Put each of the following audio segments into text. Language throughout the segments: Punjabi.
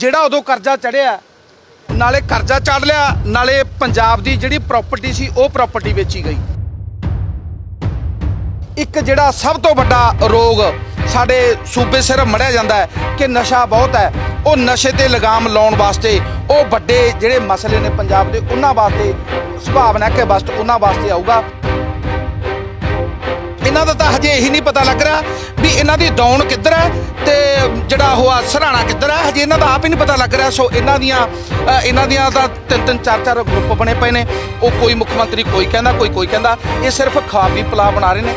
ਜਿਹੜਾ ਉਦੋਂ ਕਰਜ਼ਾ ਚੜਿਆ, ਨਾਲੇ ਕਰਜ਼ਾ ਚੜ ਲਿਆ, ਨਾਲੇ ਪੰਜਾਬ ਦੀ ਜਿਹੜੀ ਪ੍ਰਾਪਰਟੀ ਸੀ, ਉਹ ਪ੍ਰਾਪਰਟੀ ਵੇਚੀ ਗਈ। ਇੱਕ ਜਿਹੜਾ ਸਭ ਤੋਂ ਵੱਡਾ ਰੋਗ ਸਾਡੇ ਸੂਬੇ ਸਿਰ ਮੜਿਆ ਜਾਂਦਾ ਹੈ ਕਿ ਨਸ਼ਾ ਬਹੁਤ ਹੈ। ਉਹ ਨਸ਼ੇ ਤੇ ਲਗਾਮ ਲਾਉਣ ਵਾਸਤੇ, ਉਹ ਵੱਡੇ ਜਿਹੜੇ ਮਸਲੇ ਨੇ ਪੰਜਾਬ ਦੇ, ਉਹਨਾਂ ਵਾਸਤੇ ਸੁਭਾਵਨਾ ਹੈ ਕਿ ਬਸ ਉਹਨਾਂ ਵਾਸਤੇ ਆਊਗਾ। ਇਹਨਾਂ ਦਾ ਤਾਂ ਹਜੇ ਇਹੀ ਨਹੀਂ ਪਤਾ ਲੱਗ ਰਿਹਾ ਵੀ ਇਹਨਾਂ ਦੀ ਦੌਣ ਕਿੱਧਰ ਹੈ ਤੇ ਜਿਹੜਾ ਉਹ ਆ, ਸਰਾਣਾ ਕਿੱਧਰ ਹੈ ਹਜੇ ਇਹਨਾਂ ਦਾ ਆਪ ਹੀ ਨਹੀਂ ਪਤਾ ਲੱਗ ਰਿਹਾ, ਸੋ ਇਹਨਾਂ ਦੀਆਂ ਇਹਨਾਂ ਦੀਆਂ ਤਾਂ ਤਿੰਨ ਤਿੰਨ, ਚਾਰ ਚਾਰ ਗਰੁੱਪ ਬਣੇ ਪਏ ਨੇ। ਉਹ ਕੋਈ ਮੁੱਖ ਮੰਤਰੀ ਕੋਈ ਕਹਿੰਦਾ, ਕੋਈ ਕੋਈ ਕਹਿੰਦਾ। ਇਹ ਸਿਰਫ ਖਾਬੀ ਪਲਾ ਬਣਾ ਰਹੇ ਨੇ।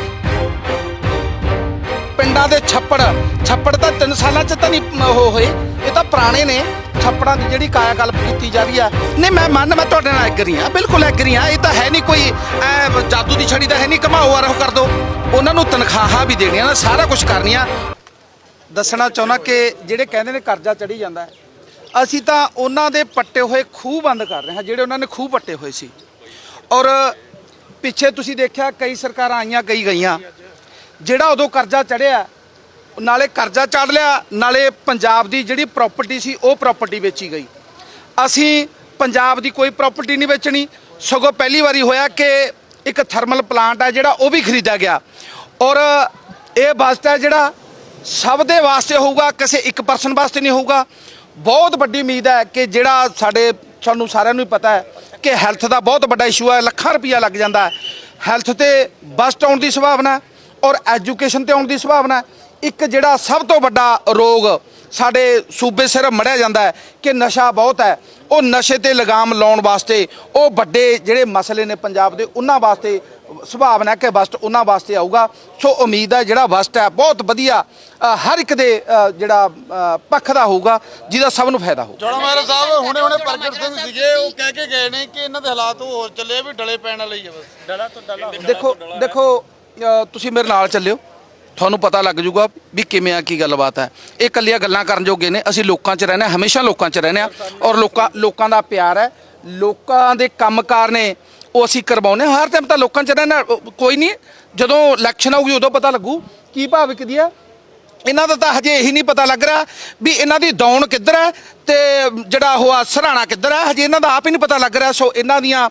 ਪਿੰਡਾਂ ਦੇ ਛੱਪੜ ਛੱਪੜ ਤਾਂ 3 ਸਾਲਾਂ ਚ ਤਾਂ ਨਹੀਂ ਉਹ ਹੋਏ। ਇਹ ਤਾਂ ਪੁਰਾਣੇ ਨੇ। ਛੱਪੜਾਂ ਦੀ ਜਿਹੜੀ ਕਾਇਆ ਕਲਪ ਕੀਤੀ ਜਾ ਰਹੀ ਆ। ਨਹੀਂ, ਮੈਂ ਮੰਨ ਮੈਂ ਤੁਹਾਡੇ ਨਾਲ ਐਗਰੀ ਆ, ਬਿਲਕੁਲ ਐਗਰੀ ਆ। ਇਹ ਤਾਂ ਹੈ ਨਹੀਂ ਕੋਈ ਜਾਦੂ ਦੀ ਛੜੀ ਤਾਂ ਹੈ ਨਹੀਂ ਕਮਾਓ ਆ ਰਹੋ ਕਰ ਦੋ। ਉਹਨਾਂ ਨੂੰ ਤਨਖਾਹਾਂ ਵੀ ਦੇਣੀਆਂ ਨਾ, ਸਾਰਾ ਕੁਝ ਕਰਨੀਆਂ। ਦੱਸਣਾ ਚਾਹੁੰਦਾ ਕਿ ਜਿਹੜੇ ਕਹਿੰਦੇ ਨੇ ਕਰਜ਼ਾ ਚੜੀ ਜਾਂਦਾ ਹੈ, ਅਸੀਂ ਤਾਂ ਉਹਨਾਂ ਦੇ ਪੱਟੇ ਹੋਏ ਖੂਹ ਬੰਦ ਕਰ ਰਹੇ ਹਾਂ ਜਿਹੜੇ ਉਹਨਾਂ ਨੇ ਖੂਹ ਪੱਟੇ ਹੋਏ ਸੀ। ਔਰ ਪਿੱਛੇ ਤੁਸੀਂ ਦੇਖਿਆ ਕਈ ਸਰਕਾਰਾਂ ਆਈਆਂ ਕਈ ਗਈਆਂ। ਜਿਹੜਾ ਉਦੋਂ ਕਰਜ਼ਾ ਚੜਿਆ ਨਾਲੇ ਕਰਜ਼ਾ ਚੜ ਲਿਆ ਨਾਲੇ ਪੰਜਾਬ ਦੀ ਜਿਹੜੀ ਪ੍ਰਾਪਰਟੀ ਸੀ ਉਹ ਪ੍ਰਾਪਰਟੀ ਵੇਚੀ ਗਈ। ਅਸੀਂ ਪੰਜਾਬ ਦੀ ਕੋਈ ਪ੍ਰਾਪਰਟੀ ਨਹੀਂ ਵੇਚਣੀ। ਸਗੋਂ ਪਹਿਲੀ ਵਾਰੀ ਹੋਇਆ ਕਿ ਇੱਕ ਥਰਮਲ ਪਲਾਂਟ ਹੈ ਜਿਹੜਾ ਉਹ ਵੀ ਖਰੀਦਿਆ ਗਿਆ। ਔਰ ਇਹ ਬਸਟ ਹੈ ਜਿਹੜਾ ਸਭ ਦੇ ਵਾਸਤੇ ਹੋਊਗਾ, ਕਿਸੇ ਇੱਕ ਪਰਸਨ ਵਾਸਤੇ ਨਹੀਂ ਹੋਊਗਾ। ਬਹੁਤ ਵੱਡੀ ਉਮੀਦ ਹੈ ਕਿ ਜਿਹੜਾ ਸਾਡੇ, ਸਾਨੂੰ ਸਾਰਿਆਂ ਨੂੰ ਹੀ ਪਤਾ ਹੈ ਕਿ ਹੈਲਥ ਦਾ ਬਹੁਤ ਵੱਡਾ ਇਸ਼ੂ ਹੈ, ਲੱਖਾਂ ਰੁਪਈਆ ਲੱਗ ਜਾਂਦਾ ਹੈ। ਹੈਲਥ ਤੇ ਬਸਟ ਆਉਣ ਦੀ ਸੰਭਾਵਨਾ ਔਰ ਐਜੂਕੇਸ਼ਨ ਤੇ ਆਉਣ ਦੀ ਸੰਭਾਵਨਾ ਇੱਕ ਜਿਹੜਾ ਸਭ ਤੋਂ ਵੱਡਾ ਰੋਗ ਸਾਡੇ ਸੂਬੇ ਸਿਰ ਮੜਿਆ ਜਾਂਦਾ ਕਿ ਨਸ਼ਾ ਬਹੁਤ ਹੈ। ਉਹ ਨਸ਼ੇ ਤੇ ਲਗਾਮ ਲਾਉਣ ਵਾਸਤੇ ਉਹ ਵੱਡੇ ਜਿਹੜੇ ਮਸਲੇ ਨੇ ਪੰਜਾਬ ਦੇ ਉਹਨਾਂ ਵਾਸਤੇ ਸੁਭਾਵਨਾ ਕਿ ਬਸਟ ਉਹਨਾਂ ਵਾਸਤੇ ਆਊਗਾ। ਸੋ ਉਮੀਦ ਹੈ ਜਿਹੜਾ ਬਸਟ ਹੈ ਬਹੁਤ ਵਧੀਆ ਹਰ ਇੱਕ ਦੇ ਜਿਹੜਾ ਪੱਖ ਦਾ ਹੋਊਗਾ ਜਿਹਦਾ ਸਭ ਨੂੰ ਫਾਇਦਾ ਹੋਊ ਜੋੜਾ ਮਹਾਰਾਜ ਸਾਹਿਬ ਹੁਣੇ ਹੁਣੇ ਪ੍ਰਗਟ ਸਿੰਘ ਸੀਗੇ ਉਹ ਕਹਿ ਕੇ ਗਏ ਨੇ ਕਿ ਇਹਨਾਂ ਦੇ ਹਾਲਾਤ ਉਹ ਹੋਰ ਚੱਲੇ ਵੀ ਡਲੇ ਪੈਣ ਵਾਲੇ ਹੀ ਆ ਬਸ। ਡਲਾ ਤੋਂ ਡਲਾ ਦੇਖੋ ਦੇਖੋ ਤੁਸੀਂ ਮੇਰੇ ਨਾਲ ਚੱਲਿਓ। ਤੁਹਾਨੂੰ ਪਤਾ ਲੱਗ ਜਾਊਗਾ ਵੀ ਕਿਵੇਂ ਆ, ਕੀ ਗੱਲਬਾਤ ਹੈ। ਇਹ ਕੱਲੀਆਂ ਗੱਲਾਂ ਕਰਨ ਜੋਗੇ ਨੇ। ਅਸੀਂ ਲੋਕਾਂ 'ਚ ਰਹਿੰਦੇ ਹਾਂ, ਹਮੇਸ਼ਾ ਲੋਕਾਂ 'ਚ ਰਹਿੰਦੇ ਹਾਂ। ਔਰ ਲੋਕਾਂ ਲੋਕਾਂ ਦਾ ਪਿਆਰ ਹੈ। ਲੋਕਾਂ ਦੇ ਕੰਮਕਾਰ ਨੇ ਉਹ ਅਸੀਂ ਕਰਵਾਉਨੇ ਹਰ ਟਾਈਮ ਤਾਂ ਲੋਕਾਂ 'ਚ ਰਹਿਣਾ ਕੋਈ ਨਹੀਂ, ਜਦੋਂ ਇਲੈਕਸ਼ਨ ਆਊਗੀ ਉਦੋਂ ਪਤਾ ਲੱਗੂ। ਕੀ ਭਾਵਿਕ ਦੀ ਹੈ? ਇਹਨਾਂ ਦਾ ਤਾਂ ਹਜੇ ਇਹੀ ਨਹੀਂ ਪਤਾ ਲੱਗ ਰਿਹਾ ਵੀ ਇਹਨਾਂ ਦੀ ਦੌਣ ਕਿੱਧਰ ਹੈ ਤੇ ਜਿਹੜਾ ਉਹ ਆ ਸਰਾਣਾ ਕਿੱਧਰ ਹੈ। ਹਜੇ ਇਹਨਾਂ ਦਾ ਆਪ ਹੀ ਨਹੀਂ ਪਤਾ ਲੱਗ ਰਿਹਾ। ਸੋ ਇਹਨਾਂ ਦੀਆਂ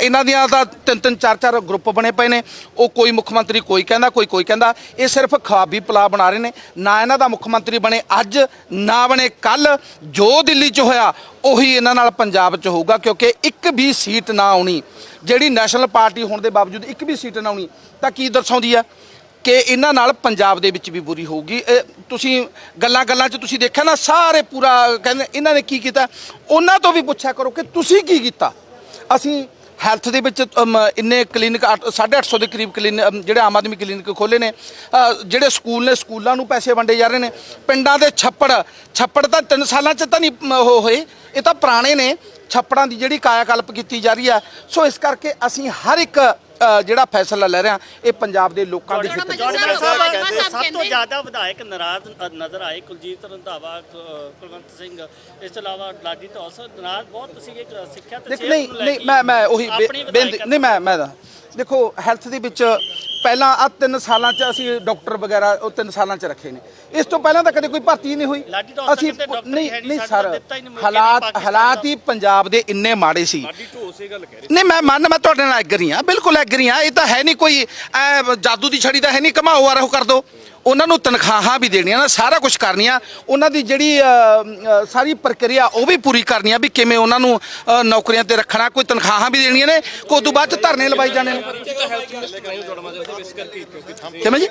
ਇਹਨਾਂ ਦੀਆਂ ਤਾਂ ਤਿੰਨ ਤਿੰਨ, ਚਾਰ ਚਾਰ ਗਰੁੱਪ ਬਣੇ ਪਏ ਨੇ। ਉਹ ਕੋਈ ਮੁੱਖ ਮੰਤਰੀ ਕੋਈ ਕਹਿੰਦਾ, ਕੋਈ ਕੋਈ ਕਹਿੰਦਾ। ਇਹ ਸਿਰਫ ਖਾਬੀ ਪਲਾ ਬਣਾ ਰਹੇ ਨੇ। ਨਾ ਇਹਨਾਂ ਦਾ ਮੁੱਖ ਮੰਤਰੀ ਬਣੇ ਅੱਜ, ਨਾ ਬਣੇ ਕੱਲ ਜੋ ਦਿੱਲੀ 'ਚ ਹੋਇਆ, ਉਹੀ ਇਹਨਾਂ ਨਾਲ ਪੰਜਾਬ 'ਚ ਹੋਊਗਾ, ਕਿਉਂਕਿ ਇੱਕ ਵੀ ਸੀਟ ਨਾ ਆਉਣੀ। ਜਿਹੜੀ ਨੈਸ਼ਨਲ ਪਾਰਟੀ ਹੋਣ ਦੇ ਬਾਵਜੂਦ ਇੱਕ ਵੀ ਸੀਟ ਨਾ ਆਉਣੀ, ਤਾਂ ਕੀ ਦਰਸਾਉਂਦੀ ਆ ਕਿ ਇਹਨਾਂ ਨਾਲ ਪੰਜਾਬ ਦੇ ਵਿੱਚ ਵੀ ਬੁਰੀ ਹੋਊਗੀ। ਇਹ ਤੁਸੀਂ ਗੱਲਾਂ ਗੱਲਾਂ 'ਚ ਤੁਸੀਂ ਦੇਖਿਆ ਨਾ ਸਾਰੇ ਪੂਰਾ ਕਹਿੰਦੇ ਇਹਨਾਂ ਨੇ ਕੀ ਕੀਤਾ? ਉਹਨਾਂ ਤੋਂ ਵੀ ਪੁੱਛਿਆ ਕਰੋ ਕਿ ਤੁਸੀਂ ਕੀ ਕੀਤਾ? ਅਸੀਂ ਹੈਲਥ ਦੇ ਵਿੱਚ ਅਮ, ਇੰਨੇ ਕਲੀਨਿਕ 850 ਦੇ ਕਰੀਬ ਕਲੀਨਿਕ ਜਿਹੜੇ ਆਮ ਆਦਮੀ ਕਲੀਨਿਕ ਖੋਲੇ ਨੇ। ਅ, ਜਿਹੜੇ ਸਕੂਲ ਨੇ ਸਕੂਲਾਂ ਨੂੰ ਪੈਸੇ ਵੰਡੇ ਜਾ ਰਹੇ ਨੇ। ਪਿੰਡਾਂ ਦੇ ਛੱਪੜ ਛੱਪੜ ਤਾਂ 3 ਸਾਲਾਂ 'ਚ ਤਾਂ ਨਹੀਂ ਮ, ਉਹ ਹੋਏ। ਇਹ ਤਾਂ ਪੁਰਾਣੇ ਨੇ। ਛੱਪੜਾਂ ਦੀ ਜਿਹੜੀ ਕਾਇਆ ਕਲਪ ਕੀਤੀ ਜਾ ਰਹੀ ਹੈ ਸੋ ਇਸ ਕਰਕੇ ਅਸੀਂ ਹਰ ਇੱਕ ਜਿਹੜਾ ਫੈਸਲਾ ਲੈ ਰਹੇ ਹਾਂ ਇਹ ਪੰਜਾਬ ਦੇ ਲੋਕਾਂ ਦੇ ਹਿੱਤ 'ਚ ਸਾਹਿਬ ਕਹਿੰਦੇ ਸਭ ਤੋਂ ਜ਼ਿਆਦਾ ਵਿਧਾਇਕ ਨਾਰਾਜ਼ ਨਜ਼ਰ ਆਏ ਕੁਲਜੀਤ ਰੰਧਾਵਾ ਕੁਲਵੰਤ ਸਿੰਘ। ਇਸ ਤੋਂ ਇਲਾਵਾ ਲਾਡੀ ਢੋਸ ਨਾਰਾਜ਼ ਬਹੁਤ ਸੀਗੇ ਸਿੱਖਿਆ ਤੇ ਨਹੀਂ ਨਹੀਂ ਮੈਂ ਮੈਂ ਉਹੀ ਬੇਨਤੀ ਨਹੀਂ ਮੈਂ ਮੈਂ ਦਾ ਦੇਖੋ ਹੈਲਥ ਦੇ ਵਿੱਚ ਪਹਿਲਾਂ ਆ ਤਿੰਨ ਸਾਲਾਂ ਚ ਅਸੀਂ ਡਾਕਟਰ ਵਗੈਰਾ ਉਹ ਤਿੰਨ ਸਾਲਾਂ ਚ ਰੱਖੇ ਨੇ। ਇਸ ਤੋਂ ਪਹਿਲਾਂ ਤਾਂ ਕਦੇ ਕੋਈ ਭਰਤੀ ਨਹੀਂ ਹੋਈ। ਡਾਕਟਰ ਨਹੀਂ ਨਹੀਂ, ਸਰ ਹਾਲਾਤ ਹਾਲਾਤ ਹੀ ਪੰਜਾਬ ਦੇ ਇੰਨੇ ਮਾੜੇ ਸੀ। ਨਹੀਂ ਮੈਂ ਮੰਨ ਮੈਂ ਤੁਹਾਡੇ ਨਾਲ ਐਗਰੀ ਆ ਬਿਲਕੁਲ ਐਗਰੀ ਆ ਇਹ ਤਾਂ ਹੈ ਨਹੀਂ ਕੋਈ, ਐ ਜਾਦੂ ਦੀ ਛੜੀ ਤਾਂ ਹੈ ਨਹੀਂ ਕਮਾਓ ਆ ਰਹੋ, ਕਰ ਦੋ। ਉਹਨਾਂ ਨੂੰ ਤਨਖਾਹਾਂ ਵੀ ਦੇਣੀਆਂ ਨਾ ਸਾਰਾ ਕੁਝ ਕਰਨੀਆਂ। ਉਹਨਾਂ ਦੀ ਜਿਹੜੀ ਸਾਰੀ ਪ੍ਰਕਿਰਿਆ ਉਹ ਵੀ ਪੂਰੀ ਕਰਨੀ ਆ ਵੀ ਕਿਵੇਂ ਉਹਨਾਂ ਨੂੰ ਨੌਕਰੀਆਂ ਤੇ ਰੱਖਣਾ, ਕੋਈ ਤਨਖਾਹਾਂ ਵੀ ਦੇਣੀਆਂ ਨੇ ਕੋਈ ਤੋਂ ਬਾਅਦ ਧਰਨੇ ਲਵਾਈ ਜਾਣੇ ਨੇ। ਕਿਵੇਂ ਜੀ?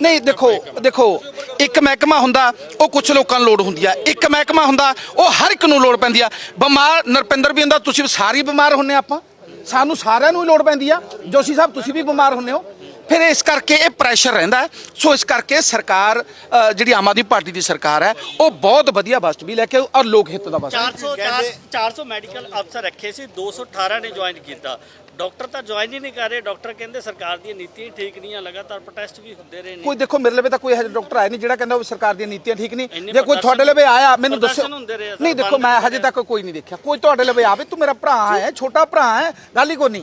ਨਹੀਂ, ਦੇਖੋ ਦੇਖੋ, ਇੱਕ ਮਹਿਕਮਾ ਹੁੰਦਾ, ਉਹ ਕੁਝ ਲੋਕਾਂ ਨੂੰ ਲੋੜ ਹੁੰਦੀ ਆ। ਇੱਕ ਮਹਿਕਮਾ ਹੁੰਦਾ, ਉਹ ਹਰ ਇੱਕ ਨੂੰ ਲੋੜ ਪੈਂਦੀ ਆ। ਬਿਮਾਰ, ਨਰਪਿੰਦਰ ਵੀ ਹੁੰਦਾ, ਤੁਸੀਂ ਸਾਰੇ ਬਿਮਾਰ ਹੁੰਨੇ ਆਪਾਂ। ਸਾਨੂੰ ਸਾਰਿਆਂ ਨੂੰ ਹੀ ਲੋੜ ਪੈਂਦੀ ਆ। ਜੋਸ਼ੀ ਸਾਹਿਬ ਤੁਸੀਂ ਵੀ ਬਿਮਾਰ ਹੁੰਨੇ ਹੋ। ਫਿਰ ਇਸ ਕਰਕੇ ਇਹ ਪ੍ਰੈਸ਼ਰ ਰਹਿੰਦਾ। ਸੋ ਇਸ ਕਰਕੇ ਸਰਕਾਰ ਜਿਹੜੀ ਆਮ ਆਦਮੀ ਪਾਰਟੀ ਦੀ ਸਰਕਾਰ ਹੈ ਉਹ ਬਹੁਤ ਵਧੀਆ ਬਸਟ ਵੀ ਲੈ ਕੇ ਔਰ ਲੋਕ ਹਿੱਤ ਦਾ ਬਸਟ 400 400 ਮੈਡੀਕਲ ਅਫਸਰ ਰੱਖੇ ਸੀ 218 ਨੇ ਜੁਆਇਨ ਕੀਤਾ। ਡਾਕਟਰ ਤਾਂ ਜੁਆਇਨ ਹੀ ਨਹੀਂ ਕਰ ਰਹੇ। ਡਾਕਟਰ ਕਹਿੰਦੇ ਸਰਕਾਰ ਦੀਆਂ ਨੀਤੀਆਂ ਹੀ ਠੀਕ ਨਹੀਂ ਆ ਲਗਾਤਾਰ ਪ੍ਰੋਟੈਸਟ ਵੀ ਹੁੰਦੇ ਰਹੇ ਨੇ। ਕੋਈ ਦੇਖੋ ਮੇਰੇ ਲਵੇ ਤਾਂ ਕੋਈ ਹਜੇ ਡਾਕਟਰ ਆਇਆ ਨਹੀਂ ਜਿਹੜਾ ਕਹਿੰਦਾ ਉਹ ਸਰਕਾਰ ਦੀਆਂ ਨੀਤੀਆਂ ਠੀਕ ਨਹੀਂ। ਜੇ ਕੋਈ ਤੁਹਾਡੇ ਲਵੇ ਆਇਆ ਮੈਨੂੰ ਦੱਸੋ। ਨਹੀਂ ਦੇਖੋ ਮੈਂ ਹਜੇ ਤੱਕ ਕੋਈ ਨਹੀਂ ਦੇਖਿਆ। ਕੋਈ ਤੁਹਾਡੇ ਲਵੇ ਆਵੇ ਤੂੰ ਮੇਰਾ ਭਰਾ ਹੈ ਛੋਟਾ ਭਰਾ ਹੈ ਗੱਲ ਹੀ ਕੋਈ ਨਹੀਂ।